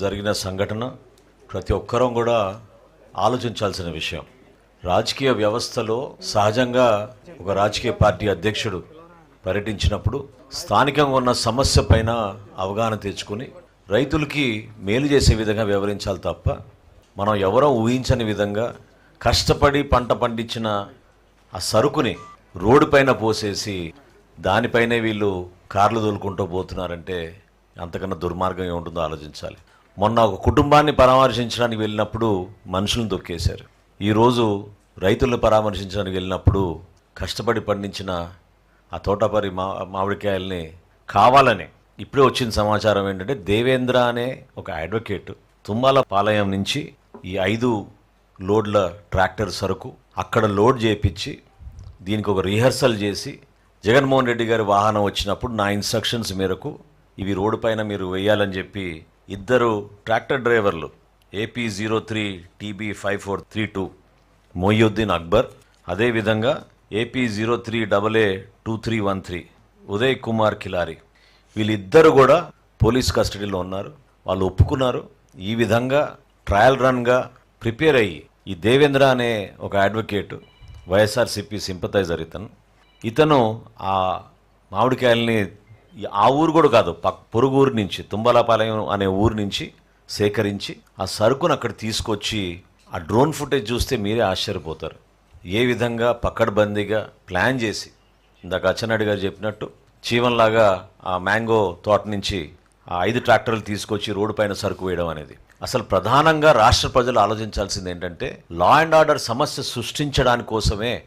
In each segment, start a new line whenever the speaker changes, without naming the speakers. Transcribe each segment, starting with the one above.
జరిగిన సంఘటన ప్రతి ఒక్కరం కూడా ఆలోచించాల్సిన విషయం. రాజకీయ వ్యవస్థలో సహజంగా ఒక రాజకీయ పార్టీ అధ్యక్షుడు పర్యటించినప్పుడు స్థానికంగా ఉన్న సమస్య పైన అవగాహన తెచ్చుకుని రైతులకి మేలు చేసే విధంగా వివరించాలి తప్ప మనం ఎవరో ఊహించని విధంగా కష్టపడి పంట పండించిన ఆ సరుకుని రోడ్డు పైన పోసేసి దానిపైనే వీళ్ళు కార్లు దొలుకుంటూ పోతున్నారంటే అంతకన్నా దుర్మార్గం ఏముంటుందో ఆలోచించాలి. మొన్న ఒక కుటుంబాన్ని పరామర్శించడానికి వెళ్ళినప్పుడు మనుషులను తొక్కేశారు. ఈరోజు రైతులను పరామర్శించడానికి వెళ్ళినప్పుడు కష్టపడి పండించిన ఆ తోటపరి మా మామిడికాయల్ని కావాలని ఇప్పుడే వచ్చిన సమాచారం ఏంటంటే దేవేంద్ర అనే ఒక అడ్వకేట్ తుమ్మాల పాలయం నుంచి ఈ ఐదు లోడ్ల ట్రాక్టర్ సరుకు అక్కడ లోడ్ చేపించి దీనికి ఒక రిహర్సల్ చేసి జగన్మోహన్ రెడ్డి గారి వాహనం వచ్చినప్పుడు నా ఇన్స్ట్రక్షన్స్ మేరకు ఇవి రోడ్డు పైన మీరు వేయాలని చెప్పి ఇద్దరు ట్రాక్టర్ డ్రైవర్లు AP zero three TB five four three two Moinuddin Akbar అదేవిధంగా AP zero three double A two three one three Uday Kumar Kilari వీళ్ళిద్దరు కూడా పోలీస్ కస్టడీలో ఉన్నారు. వాళ్ళు ఒప్పుకున్నారు. ఈ విధంగా ట్రయల్ రన్గా ప్రిపేర్ అయ్యి ఈ దేవేంద్ర అనే ఒక అడ్వకేట్ వైఎస్ఆర్సిపి సింపతైజర్ ఇతను. ఇతను ఆ మామిడికాయల్ని ఆ ఊరు కూడా కాదు పక్ పొరుగు ఊరు నుంచి తుంబలపాలెం అనే ఊరు నుంచి సేకరించి ఆ సరుకును అక్కడ తీసుకొచ్చి ఆ డ్రోన్ ఫుటేజ్ చూస్తే మీరే ఆశ్చర్యపోతారు. ఏ విధంగా పక్కడబందీగా ప్లాన్ చేసి ఇందాక అచ్చెన్నాయుడు గారు చెప్పినట్టు చీవన్లాగా ఆ మ్యాంగో తోట నుంచి ఆ ఐదు ట్రాక్టర్లు తీసుకొచ్చి రోడ్డు పైన సరుకు వేయడం అనేది. అసలు ప్రధానంగా రాష్ట్ర ప్రజలు ఆలోచించాల్సింది ఏంటంటే లా అండ్ ఆర్డర్ సమస్య సృష్టించడానికి కోసమే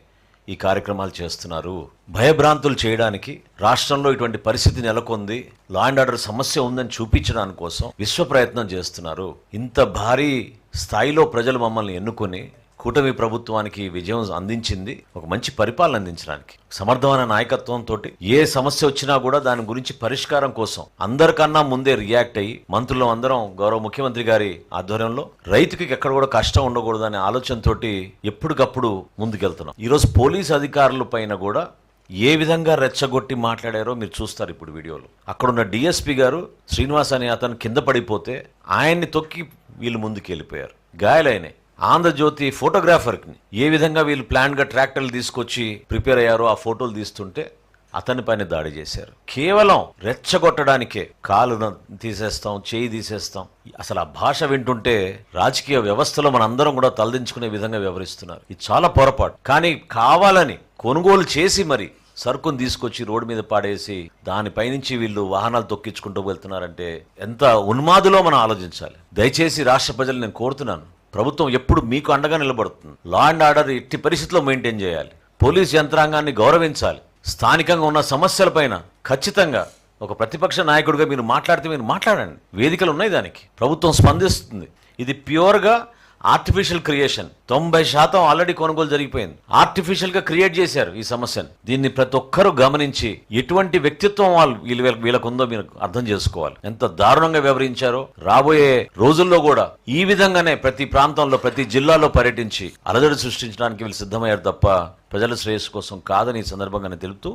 ఈ కార్యక్రమాలు చేస్తున్నారు. భయభ్రాంతులు చేయడానికి రాష్ట్రంలో ఇటువంటి పరిస్థితి నెలకొంది. లా అండ్ ఆర్డర్ సమస్య ఉందని చూపించడానికి కోసం విశ్వ ప్రయత్నం చేస్తున్నారు. ఇంత భారీ స్థాయిలో ప్రజలు మమ్మల్ని ఎన్నుకొని కూటమి ప్రభుత్వానికి విజయం అందించింది ఒక మంచి పరిపాలన అందించడానికి. సమర్థమైన నాయకత్వంతో ఏ సమస్య వచ్చినా కూడా దాని గురించి పరిష్కారం కోసం అందరికన్నా ముందే రియాక్ట్ అయ్యి మంత్రులు అందరం గౌరవ ముఖ్యమంత్రి గారి ఆధ్వర్యంలో రైతుకి ఎక్కడ కూడా కష్టం ఉండకూడదు అనే ఆలోచనతోటి ఎప్పటికప్పుడు ముందుకెళ్తున్నాం. ఈరోజు పోలీస్ అధికారుల పైన కూడా ఏ విధంగా రెచ్చగొట్టి మాట్లాడారో మీరు చూస్తారు ఇప్పుడు వీడియోలో. అక్కడున్న డిఎస్పి గారు శ్రీనివాస్ అనే అతను కింద పడిపోతే ఆయన్ని తొక్కి వీళ్ళు ముందుకు వెళ్ళిపోయారు గాయాలైనాయి. ఆంధ్రజ్యోతి ఫోటోగ్రాఫర్కి ఏ విధంగా వీళ్ళు ప్లాన్గా ట్రాక్టర్లు తీసుకొచ్చి ప్రిపేర్ అయ్యారో ఆ ఫోటోలు తీస్తుంటే అతని పైన దాడి చేశారు. కేవలం రెచ్చగొట్టడానికే కాలు తీసేస్తాం చేయి తీసేస్తాం. అసలు ఆ భాష వింటుంటే రాజకీయ వ్యవస్థలో మనందరం కూడా తలదించుకునే విధంగా వ్యవహరిస్తున్నారు. ఇది చాలా పొరపాటు. కానీ కావాలని కొనుగోలు చేసి మరి సరుకును తీసుకొచ్చి రోడ్డు మీద పాడేసి దానిపైనుంచి వీళ్ళు వాహనాలు తొక్కించుకుంటూ వెళ్తున్నారంటే ఎంత ఉన్మాదులో మనం ఆలోచించాలి. దయచేసి రాష్ట్ర ప్రజలు నేను కోరుతున్నాను. ప్రభుత్వం ఎప్పుడు మీకు అండగా నిలబడుతుంది. లా అండ్ ఆర్డర్ ఎట్టి పరిస్థితుల్లో మెయింటైన్ చేయాలి. పోలీస్ యంత్రాంగాన్ని గౌరవించాలి. స్థానికంగా ఉన్న సమస్యలపైన ఖచ్చితంగా ఒక ప్రతిపక్ష నాయకుడిగా మీరు మాట్లాడితే మీరు మాట్లాడండి. వేదికలు ఉన్నాయి దానికి. ప్రభుత్వం స్పందిస్తుంది. ఇది ప్యూర్గా ఆర్టిఫిషియల్ క్రియేషన్ తొంభై శాతం ఆల్రెడీ కొనుగోలు జరిగిపోయింది. ఆర్టిఫిషియల్గా క్రియేట్ చేశారు ఈ సమస్యను. దీన్ని ప్రతి ఒక్కరూ గమనించి ఎటువంటి వ్యక్తిత్వం వాళ్ళు వీళ్ళ వీళ్ళకుందో మీరు అర్థం చేసుకోవాలి. ఎంత దారుణంగా వ్యవహరించారో. రాబోయే రోజుల్లో కూడా ఈ విధంగానే ప్రతి ప్రాంతంలో ప్రతి జిల్లాలో పర్యటించి అలజడి సృష్టించడానికి వీళ్ళు సిద్ధమయ్యారు తప్ప ప్రజల శ్రేయస్సు కోసం కాదని ఈ సందర్భంగానే తెలుపుతూ